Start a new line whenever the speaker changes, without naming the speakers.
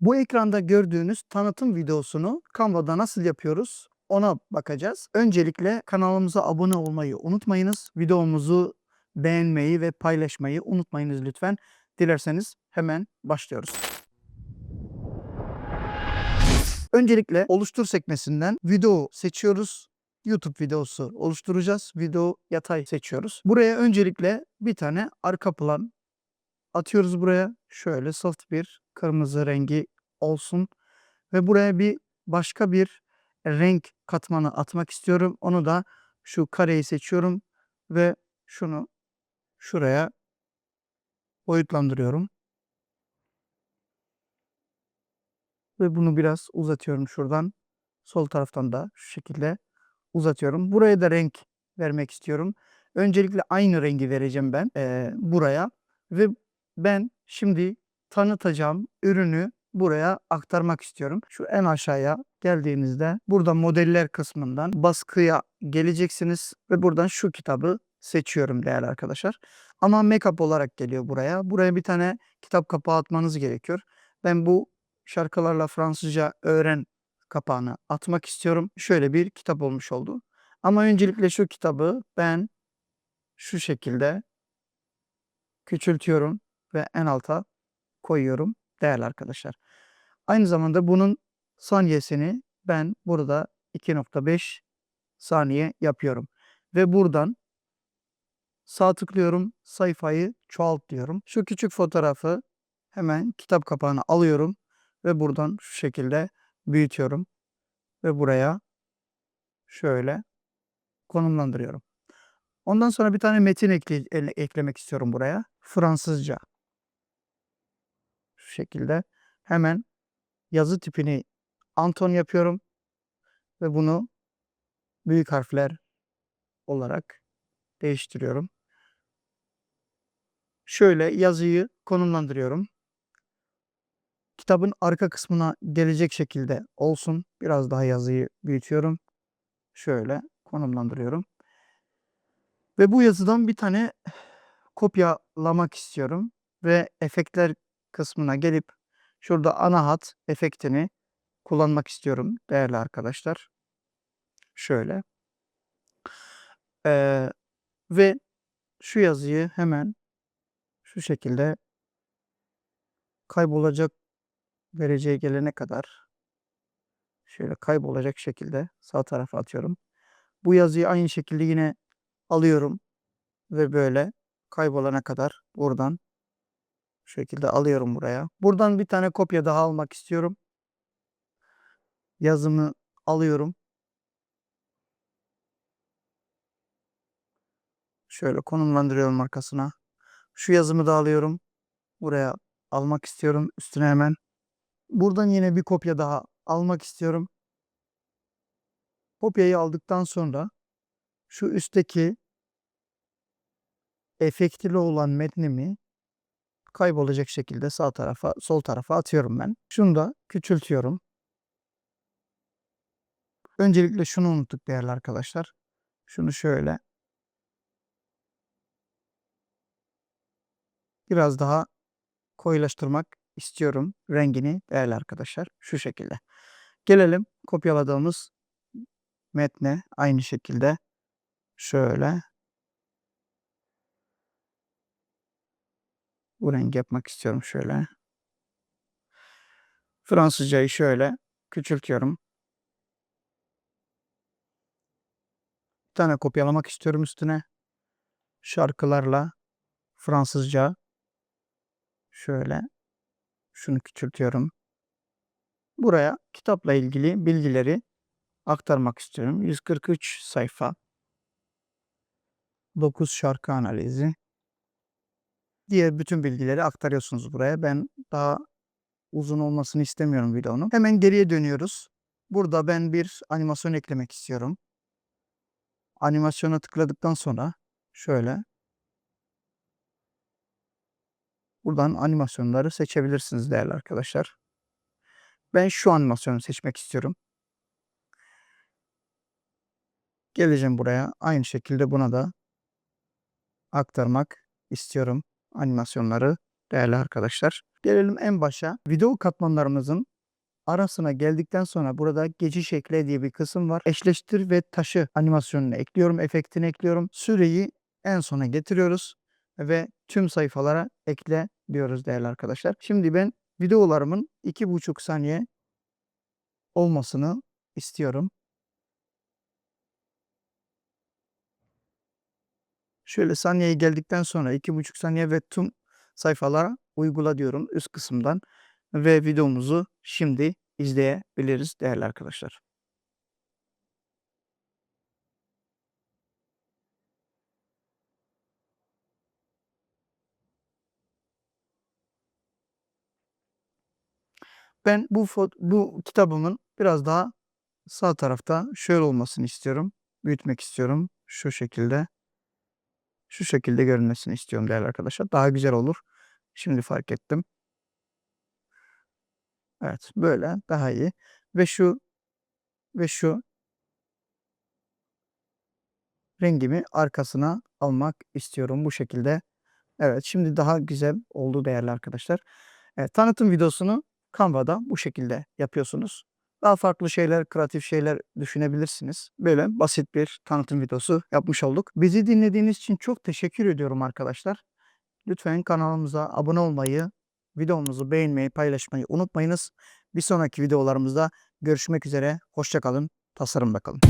Bu ekranda gördüğünüz tanıtım videosunu Canva'da nasıl yapıyoruz ona bakacağız. Öncelikle kanalımıza abone olmayı unutmayınız. Videomuzu beğenmeyi ve paylaşmayı unutmayınız lütfen. Dilerseniz hemen başlıyoruz. Öncelikle oluştur sekmesinden video seçiyoruz. YouTube videosu oluşturacağız. Video yatay seçiyoruz. Buraya öncelikle bir tane arka plan atıyoruz buraya. Şöyle soft bir kırmızı rengi olsun. Ve buraya bir başka bir renk katmanı atmak istiyorum. Onu da şu kareyi seçiyorum ve şunu şuraya boyutlandırıyorum. Ve bunu biraz uzatıyorum şuradan. Sol taraftan da şu şekilde uzatıyorum. Buraya da renk vermek istiyorum. Öncelikle aynı rengi vereceğim ben eee, buraya. Ve ben şimdi tanıtacağım ürünü buraya aktarmak istiyorum. Şu en aşağıya geldiğinizde burada modeller kısmından baskıya geleceksiniz ve buradan şu kitabı seçiyorum değerli arkadaşlar. Ama make-up olarak geliyor buraya. Buraya bir tane kitap kapağı atmanız gerekiyor. Ben bu şarkılarla Fransızca öğren kapağını atmak istiyorum. Şöyle bir kitap olmuş oldu. Ama öncelikle şu kitabı ben şu şekilde küçültüyorum ve en alta koyuyorum değerli arkadaşlar. Aynı zamanda bunun saniyesini ben burada 2.5 saniye yapıyorum. Ve buradan sağ tıklıyorum sayfayı çoğalt diyorum. Şu küçük fotoğrafı hemen kitap kapağına alıyorum ve buradan şu şekilde büyütüyorum. Ve buraya şöyle konumlandırıyorum. Ondan sonra bir tane metin ekle- ele- eklemek istiyorum buraya. Fransızca. Şu şekilde hemen yazı tipini Anton yapıyorum ve bunu büyük harfler olarak değiştiriyorum. Şöyle yazıyı konumlandırıyorum. Kitabın arka kısmına gelecek şekilde olsun. Biraz daha yazıyı büyütüyorum. Şöyle konumlandırıyorum. Ve bu yazıdan bir tane kopyalamak istiyorum ve efektler kısmına gelip şurada ana hat efektini kullanmak istiyorum değerli arkadaşlar. Şöyle. Ee, ve şu yazıyı hemen şu şekilde kaybolacak vereceğe gelene kadar şöyle kaybolacak şekilde sağ tarafa atıyorum. Bu yazıyı aynı şekilde yine alıyorum ve böyle kaybolana kadar buradan şekilde alıyorum buraya. Buradan bir tane kopya daha almak istiyorum. Yazımı alıyorum. Şöyle konumlandırıyorum arkasına. Şu yazımı da alıyorum. Buraya almak istiyorum üstüne hemen. Buradan yine bir kopya daha almak istiyorum. Kopyayı aldıktan sonra şu üstteki efektli olan metnimi kaybolacak şekilde sağ tarafa, sol tarafa atıyorum ben. Şunu da küçültüyorum. Öncelikle şunu unuttuk değerli arkadaşlar. Şunu şöyle biraz daha koyulaştırmak istiyorum rengini değerli arkadaşlar. Şu şekilde. Gelelim kopyaladığımız metne aynı şekilde şöyle bu rengi yapmak istiyorum şöyle. Fransızcayı şöyle küçültüyorum. Bir tane kopyalamak istiyorum üstüne. Şarkılarla Fransızca şöyle şunu küçültüyorum. Buraya kitapla ilgili bilgileri aktarmak istiyorum. 143 sayfa. 9 şarkı analizi. Diğer bütün bilgileri aktarıyorsunuz buraya. Ben daha uzun olmasını istemiyorum videonun. Hemen geriye dönüyoruz. Burada ben bir animasyon eklemek istiyorum. Animasyona tıkladıktan sonra şöyle buradan animasyonları seçebilirsiniz değerli arkadaşlar. Ben şu animasyonu seçmek istiyorum. Geleceğim buraya. Aynı şekilde buna da aktarmak istiyorum animasyonları değerli arkadaşlar. Gelelim en başa. Video katmanlarımızın arasına geldikten sonra burada geçiş ekle diye bir kısım var. Eşleştir ve taşı animasyonunu ekliyorum, efektini ekliyorum. Süreyi en sona getiriyoruz ve tüm sayfalara ekle diyoruz değerli arkadaşlar. Şimdi ben videolarımın 2,5 saniye olmasını istiyorum. Şöyle saniyeye geldikten sonra 2,5 saniye ve tüm sayfalara uygula diyorum üst kısımdan ve videomuzu şimdi izleyebiliriz değerli arkadaşlar. Ben bu bu kitabımın biraz daha sağ tarafta şöyle olmasını istiyorum. Büyütmek istiyorum. Şu şekilde. Şu şekilde görünmesini istiyorum değerli arkadaşlar. Daha güzel olur. Şimdi fark ettim. Evet, böyle daha iyi ve şu ve şu rengimi arkasına almak istiyorum bu şekilde. Evet, şimdi daha güzel oldu değerli arkadaşlar. Evet, tanıtım videosunu Canva'da bu şekilde yapıyorsunuz. Daha farklı şeyler, kreatif şeyler düşünebilirsiniz. Böyle basit bir tanıtım videosu yapmış olduk. Bizi dinlediğiniz için çok teşekkür ediyorum arkadaşlar. Lütfen kanalımıza abone olmayı, videomuzu beğenmeyi, paylaşmayı unutmayınız. Bir sonraki videolarımızda görüşmek üzere. Hoşça kalın. Tasarımda kalın.